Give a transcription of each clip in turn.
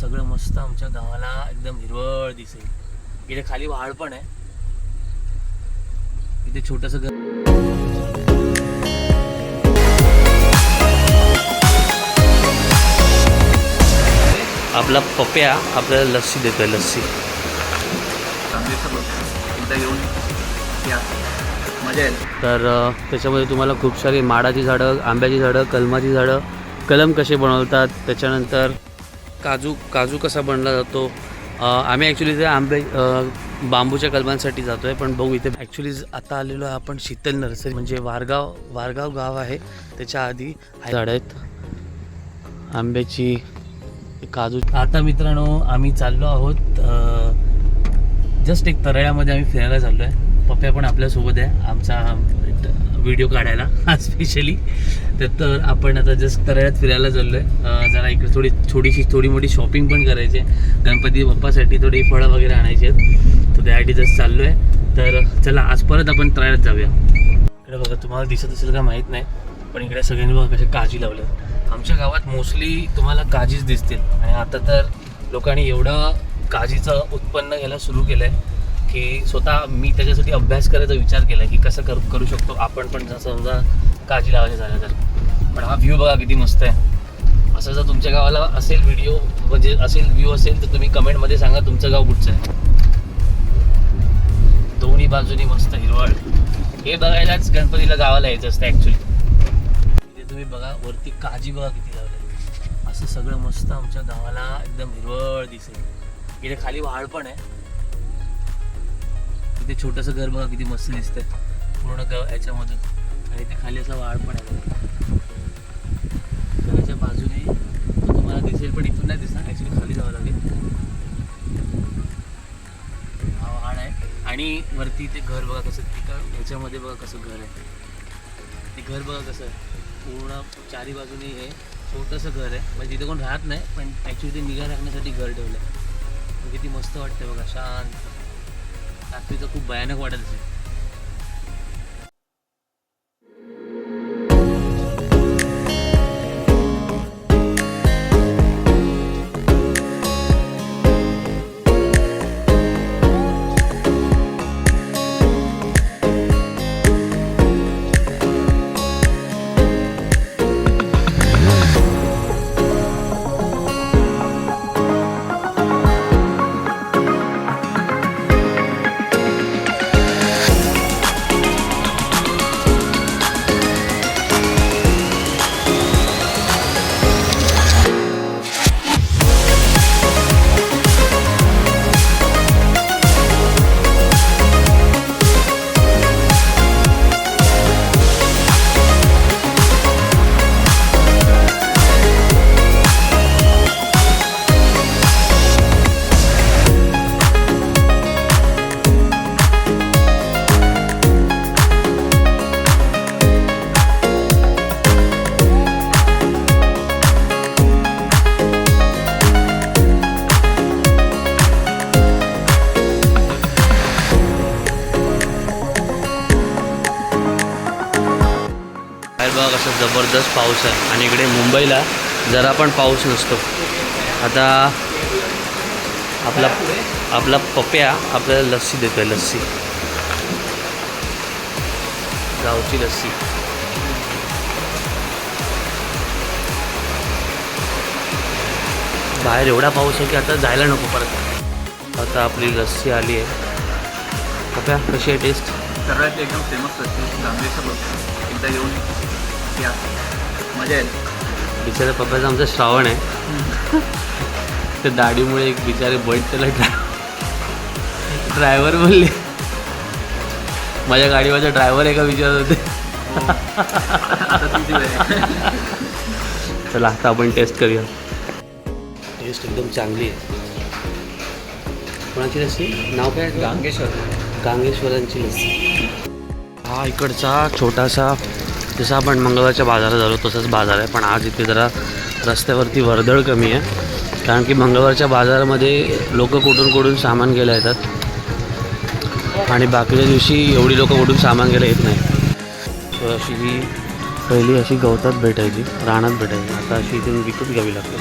सगळं मस्त आमच्या गावाला एकदम हिरवळ दिसेल. इथे खाली वाळ पण आहे. इथे छोटस घर आपला पप्या आपल्याला लस्सी देतोय लस्सी. एकदा येऊन या मजा येईल तर त्याच्यामध्ये तुम्हाला खूप सारी माडाची झाडं आंब्याची झाडं कलमाची झाडं कलम कसे बनवतात त्याच्यानंतर काजू काजू कसा बनला जातो? आम्ही ॲक्च्युली ते आंबे बांबूच्या कलमांसाठी जातो आहे पण बघू इथे ॲक्च्युली आता आलेलो आहे आपण शीतल नर्सरी म्हणजे वारगाव वारगाव गाव आहे. त्याच्या आधी झाडं आहेत. आंब्याची काजू आता मित्रांनो आम्ही चाललो आहोत जस्ट एक तरळ्यामध्ये आम्ही फिरायला चाललो आहे पप्प्या पण आपल्यासोबत आहे. आमचा व्हिडिओ काढायला स्पेशली तर तर आपण आता जस्ट तरळ्यात फिरायला चाललो आहे जरा इकडे थोडी छोटीशी थोडी मोठी शॉपिंग पण करायची आहे. गणपती बाप्पासाठी थोडी फळं वगैरे आणायची आहेत. तर त्यासाठी जस्ट चाललो आहे तर चला आज परत आपण तरळ्यात जाऊया. इकडे बघा तुम्हाला दिसत असेल का माहीत नाही पण इकडे सगळ्यांनी बघा कसे काजी लावले आमच्या गावात मोस्टली तुम्हाला काजीच दिसतील. आणि आता तर लोकांनी एवढं काजीचं उत्पन्न घ्यायला सुरू केलं आहे की स्वतः मी त्याच्यासाठी अभ्यास करायचा विचार केला की कसं करू करू शकतो. आपण पण जसं समजा काजी लावायचं झालं तर. पण हा व्ह्यू बघा किती मस्त आहे. असं जर तुमच्या गावाला असेल व्हिडिओ म्हणजे असेल व्ह्यू असेल तर तुम्ही कमेंटमध्ये सांगा तुमचं गाव कुठचं आहे. दोन्ही बाजूनी मस्त हिरवळ. हे बघायलाच गणपतीला गावाला यायचं असतं ॲक्च्युली इथे तुम्ही बघा वरती काजी बघा किती लावलं असं सगळं मस्त आमच्या गावाला एकदम हिरवळ दिसेल. इथे खाली वाळ पण आहे. ते छोटंसं घर बघा किती मस्त दिसतंय. पूर्ण गाव याच्यामधून आणि इथे खाली असा वाढ पण आहे. बघा. घराच्या बाजूने तो तुम्हाला दिसेल पण इथून नाही दिसणार. ॲक्च्युली खाली जावं लागेल. हा वाढ आहे. आणि वरती ते घर बघा कसं तिथं ह्याच्यामध्ये बघा कसं घर आहे. ते घर बघा कसं आहे पूर्ण चारी बाजूनी हे छोटंसं घर आहे. म्हणजे तिथे कोण राहत नाही पण ॲक्च्युली ते निगा राखण्यासाठी घर ठेवलं आहे किती मस्त वाटतं बघा शांत. रात्रीचं खूप भयानक वाटत असेल. बाहेर जबरदस्त पाऊस आहे. आणि इकडे मुंबईला जरा पण पाऊस नसतो. आता आपला आपला पप्या आपल्याला लस्सी देतो आहे लस्सी. गावची लस्सी. बाहेर एवढा पाऊस आहे की आता जायला नको परत. आता आपली लस्सी आली आहे. पप्या कशी आहे टेस्ट सर्वात एकदम फेमस लस्सी एकदा येऊन या. मजा येईल बिचारा पप्पाचा आमचा श्रावण आहे. त्या दाढीमुळे एक बिचारे बैठ त्याला ड्रायव्हर बोलले. माझ्या गाडीवरचा ड्रायव्हर आहे का विचारत होते. आहे. चला आता आपण टेस्ट करूया. टेस्ट एकदम चांगली आहे. कोणाची लस्सी नाव काय आहे? गांगेश्वर. गांगेश्वरांची लस्सी हा इकडचा छोटासा जसं आपण मंगळवारच्या बाजारात आलो तसंच बाजार आहे. पण आज इथे जरा रस्त्यावरती वर्दळ कमी आहे. कारण की मंगळवारच्या बाजारामध्ये लोक कुठून कुठून सामान घ्यायला येतात. आणि बाकीच्या दिवशी एवढी लोक कुठून सामान घ्यायला येत नाही. तर अशी ही पहिली अशी गवतात भेटायची रानात भेटायची. आता अशी इथून विकत घ्यावी लागते.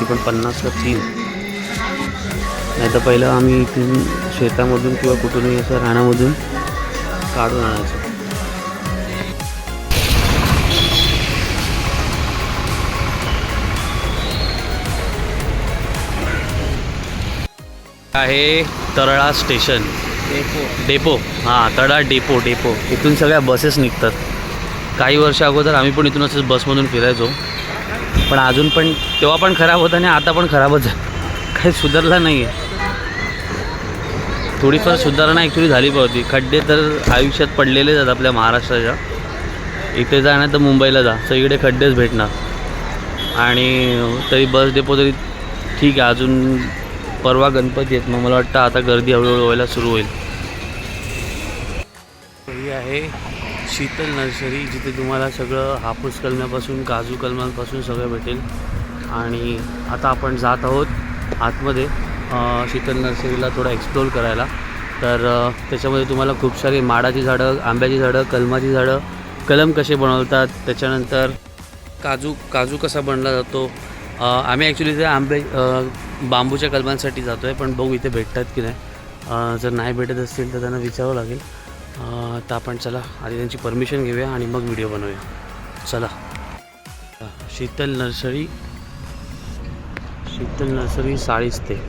ती पण पन्नास का तीन. नाही तर पहिलं आम्ही इथून शेतामधून किंवा कुठूनही असं रानामधून काढून आणायचो. आहे तरळा स्टेशन. डेपो हां तळा डेपो डेपो इथून सगळ्या बसेस निघतात. काही वर्ष अगोदर आम्ही पण इथून असंच बसमधून फिरायचो. पण अजून पण तेव्हा पण खराब होता आणि आता पण खराबच काही सुधारला नाही आहे थोडीफार सुधारणा ॲक्च्युली झाली पाहिजे. खड्डे तर आयुष्यात पडलेलेच आहेत आपल्या महाराष्ट्राच्या. इथे जा नाही तर मुंबईला जा. सगळीकडे खड्डेच भेटणार. आणि तरी बस डेपो तरी ठीक आहे. अजून परवा गणपती आहेत मग मला वाटतं आता गर्दी हळूहळू व्हायला सुरू होईल. ही आहे शीतल नर्सरी जिथे तुम्हाला सगळं हापूस कलम्यापासून काजू कलमांपासून सगळं भेटेल. आणि आता आपण जात आहोत आतमध्ये शीतल नर्सरीला थोडं एक्सप्लोर करायला. तर त्याच्यामध्ये तुम्हाला खूप सारी माडाची झाडं आंब्याची झाडं कलमाची झाडं कलम कसे बनवतात त्याच्यानंतर काजू काजू कसा बनला जातो आम्ही ॲक्च्युली ते आंबे बांबूच्या कलमांसाठी जातो आहे पण बघू इथे भेटतात की नाही. जर नाही भेटत असतील तर त्यांना विचारावं लागेल. तर आपण चला आधी त्यांची परमिशन घेऊया आणि मग व्हिडिओ बनवूया. चला. शीतल नर्सरी शीतल नर्सरी साळीस ते.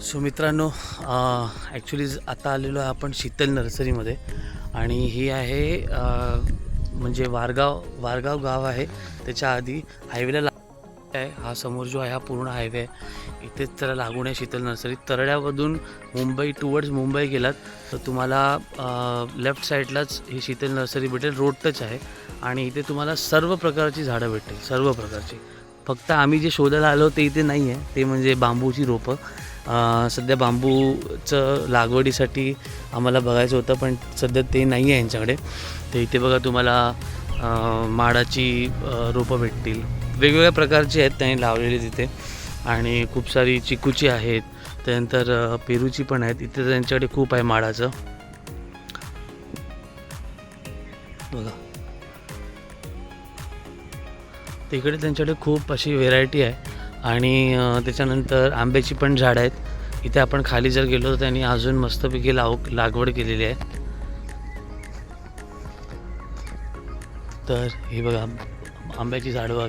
सो मित्रांनो ॲक्च्युली आता आलेलो आहे आपण शीतल नर्सरीमध्ये. आणि ही आहे म्हणजे वारगाव वारगाव गाव आहे. त्याच्या आधी हायवेला ला आहे. हा समोर जो आहे हा पूर्ण हायवे आहे. इथेच त्याला लागून आहे शीतल नर्सरी. तरड्यामधून मुंबई टुवर्ड्स मुंबई गेलात तर तुम्हाला लेफ्ट साईडलाच ही शीतल नर्सरी भेटेल. रोड टच आहे. आणि इथे तुम्हाला सर्व प्रकारची झाडं भेटतील. सर्व प्रकारची. फक्त आम्ही जे शोधायला आलो ते इथे नाही आहे ते म्हणजे बांबूची रोपं. सध्या बांबूचं लागवडीसाठी आम्हाला बघायचं होतं पण सध्या ते नाही आहे यांच्याकडे. तर इथे बघा तुम्हाला माडाची रोपं भेटतील. वेगवेगळ्या प्रकारची आहेत त्यांनी लावलेली तिथे. आणि खूप सारी चिकूची आहेत. त्यानंतर पेरूची पण आहेत. इथे त्यांच्याकडे खूप आहे माडाचं. बघा. तिकडे त्यांच्याकडे खूप अशी व्हेरायटी आहे. आणि त्याच्यानंतर आंब्याची पण झाडं आहेत. इथे आपण खाली जर गेलो तर त्यांनी अजून मस्तपैकी लाव लागवड केलेली आहे. तर हे बघा आंब्याची झाडं बघा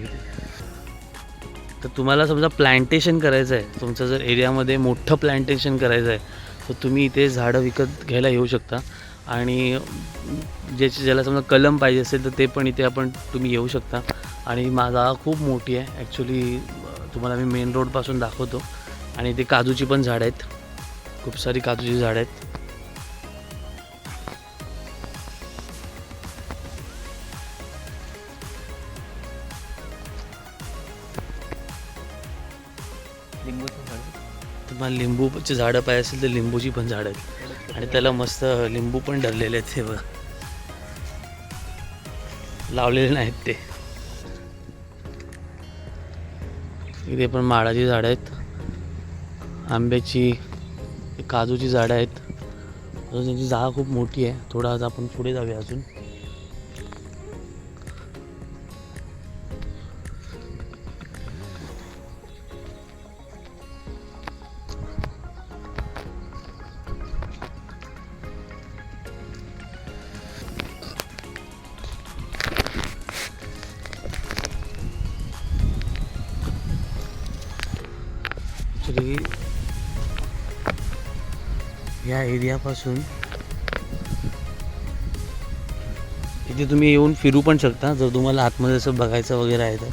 तर तुम्हाला समजा प्लांटेशन करायचं आहे तुमचं जर एरियामध्ये मोठं प्लांटेशन करायचं आहे तर तुम्ही इथे झाडं विकत घ्यायला येऊ शकता. आणि ज्याची ज्याला समजा कलम पाहिजे असेल तर ते पण इथे आपण तुम्ही येऊ शकता. आणि माझा खूप मोठी आहे. ॲक्च्युली तुम्हाला मी मेन रोडपासून दाखवतो. आणि इथे काजूची पण झाडं आहेत. खूप सारी काजूची झाडं आहेत. तुम्हाला लिंबूची झाडं पाहिजे असेल तर लिंबूची पण झाडं आहेत. आणि त्याला मस्त लिंबू पण धरलेले आहेत हे बघ. लावलेले नाहीत ते. इथे पण माडाची झाडं आहेत. आंब्याची काजूची झाडं आहेत. अजून त्यांची जागा खूप मोठी आहे. थोडं आज आपण पुढे जाऊया अजून. या एरियापासून. इथे तुम्ही येऊन फिरू पण शकता. जर तुम्हाला आतमध्ये असं बघायचं वगैरे आहे तर.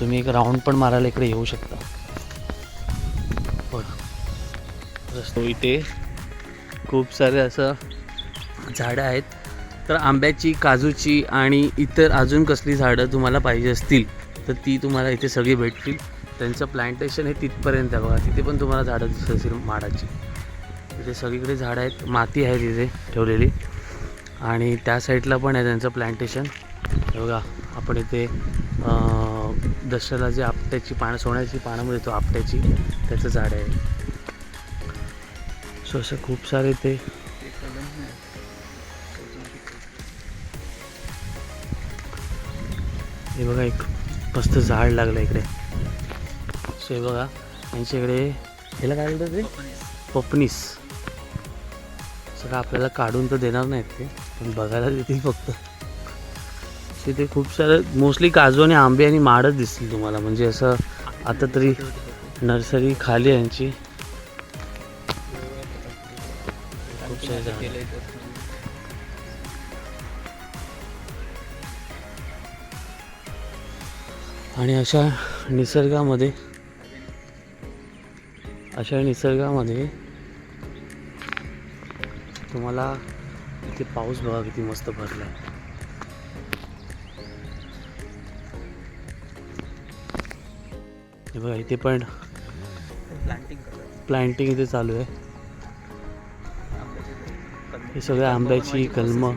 तुम्ही एक राऊंड पण मारायला इकडे येऊ शकता. रस्तो इथे खूप सारे असं झाडं आहेत. तर आंब्याची काजूची आणि इतर अजून कसली झाडं तुम्हाला पाहिजे असतील तर ती तुम्हाला इथे सगळी भेटतील. त्यांचं प्लांटेशन हे तिथपर्यंत आहे बघा. तिथे पण तुम्हाला झाडं दिसत असेल माडाची. तिथे सगळीकडे झाडं आहेत. माती आहे तिथे ठेवलेली. आणि त्या साईडला पण आहे त्यांचं प्लांटेशन. हे बघा आपण इथे दसऱ्याला जे आपट्याची पानं सोन्याची पानं मिळतो आपट्याची त्याचं झाड आहे. सो असं खूप सारे ते हे बघा एक मस्त झाड लागलं इकडे. सो हे बघा यांच्याकडे ह्याला काय बोलतात ते? पपनीस. सगळं आपल्याला काढून तर देणार नाहीत ते पण बघायला देतील फक्त. तिथे खूप सारं मोस्टली काजू आणि आंबे आणि माडच दिसतील तुम्हाला. म्हणजे असं आता तरी नर्सरी खाली आहे यांची. खूप सारे आणि अशा निसर्गामध्ये अशा निसर्गामध्ये तुम्हाला इथे पाऊस बघा किती मस्त भरला आहे हे बघा इथे पण प्लांटिंग इथे चालू आहे. हे सगळे आंब्याची कलमं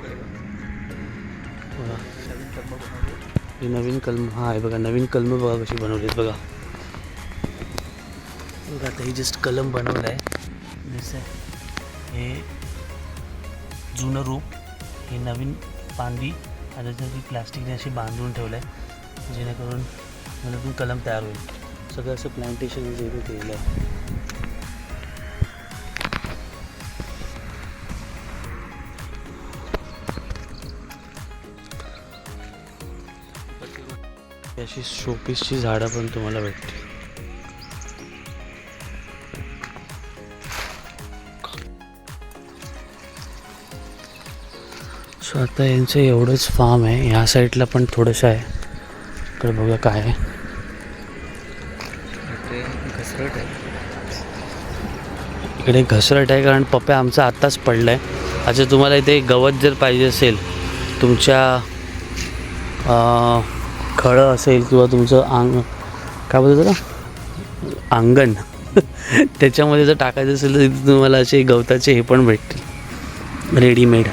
बघा. ही नवीन कलम हा आहे बघा नवीन कलम बघा कशी बनवलीत बघा. बघा आता ही जस्ट कलम बनवलं आहे. हे जुनं रूप हे नवीन पांदी आणि त्याची प्लॅस्टिकने अशी बांधून ठेवलं आहे जेणेकरून नवीन कलम तयार होईल. सगळं असं प्लांटेशन इथे केलेलं आहे. अशी शोपीसची झाडं पण तुम्हाला भेटतील. आता यांचं एवढंच फार्म आहे. ह्या साईडला पण थोडंसं आहे. इकडे बघा काय आहे. घसरट आहे. इकडे घसरट आहे कारण पप्या आमचा आत्ताच पडला आहे अच्छा तुम्हाला इथे गवत जर पाहिजे असेल तुमच्या खळं असेल किंवा तुमचं अंग काय बोलतो ना अंगण. त्याच्यामध्ये जर टाकायचं असेल तर तिथे तुम्हाला असे गवताचे हे पण भेटतील. रेडीमेड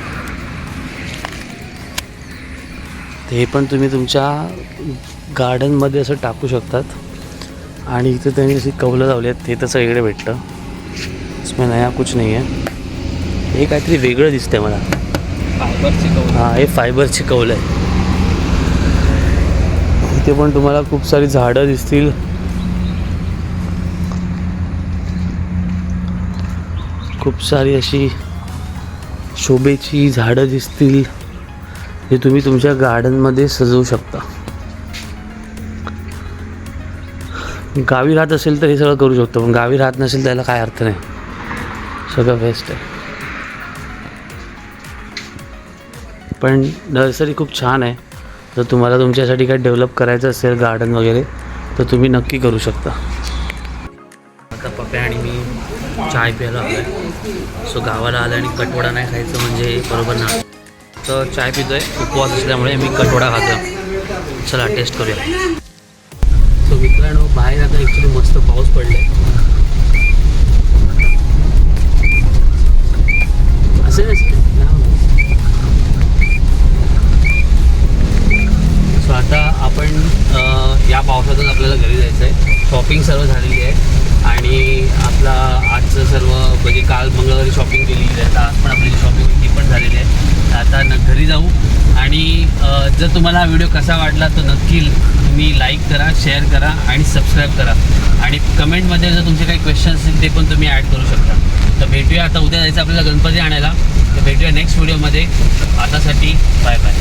ते पण तुम्ही तुमच्या गार्डनमध्ये असं टाकू शकतात. आणि इथे त्यांनी अशी कौलं लावली आहेत ते तर सगळीकडे भेटतं इसमें नया कुछ नाही आहे. हे काहीतरी वेगळं दिसतंय मला. फायबरची कवर हा हे फायबरची कौल आहे. इथे पण तुम्हाला खूप सारी झाडं दिसतील. खूप सारी अशी शोभेची झाडं दिसतील. जे तुम्ही तुमच्या गार्डनमध्ये सजवू शकता. गावी राहत असेल तर हे सगळं करू शकतो पण गावी राहत नसेल त्याला काय अर्थ नाही. सगळं बेस्ट आहे. पण नर्सरी खूप छान आहे. जर तुम्हाला तुमच्यासाठी काही डेव्हलप करायचं असेल गार्डन वगैरे तर तुम्ही नक्की करू शकता. आता पप्या आणि मी चाय प्यायला आलो आहे सो गावाला आलं आणि कटवडा नाही खायचं म्हणजे बरोबर नाही तर चाय पितो आहे उपवास असल्यामुळे मी कटोडा खातो चला टेस्ट करूया. सो मित्रांनो बाहेर आता ॲक्च्युली मस्त पाऊस पडला आहे असे सो आता आपण या पावसातच आपल्याला घरी जायचं आहे शॉपिंग सर्व झालेली आहे. आपला आजचं सर्व म्हणजे काल मंगळवारी शॉपिंग केलेली आहे आज पण आपली शॉपिंग ती पण झालेली आहे. आता न घरी जाऊ. आणि जर तुम्हाला हा व्हिडिओ कसा वाटला तर नक्की तुम्ही लाईक करा शेअर करा आणि सबस्क्राईब करा. आणि कमेंटमध्ये जर तुमचे काही क्वेश्चन असतील ते पण तुम्ही ॲड करू शकता. तर भेटूया. आता उद्या जायचं आपल्याला गणपती आणायला. तर भेटूया नेक्स्ट व्हिडिओमध्ये आतासाठी बाय बाय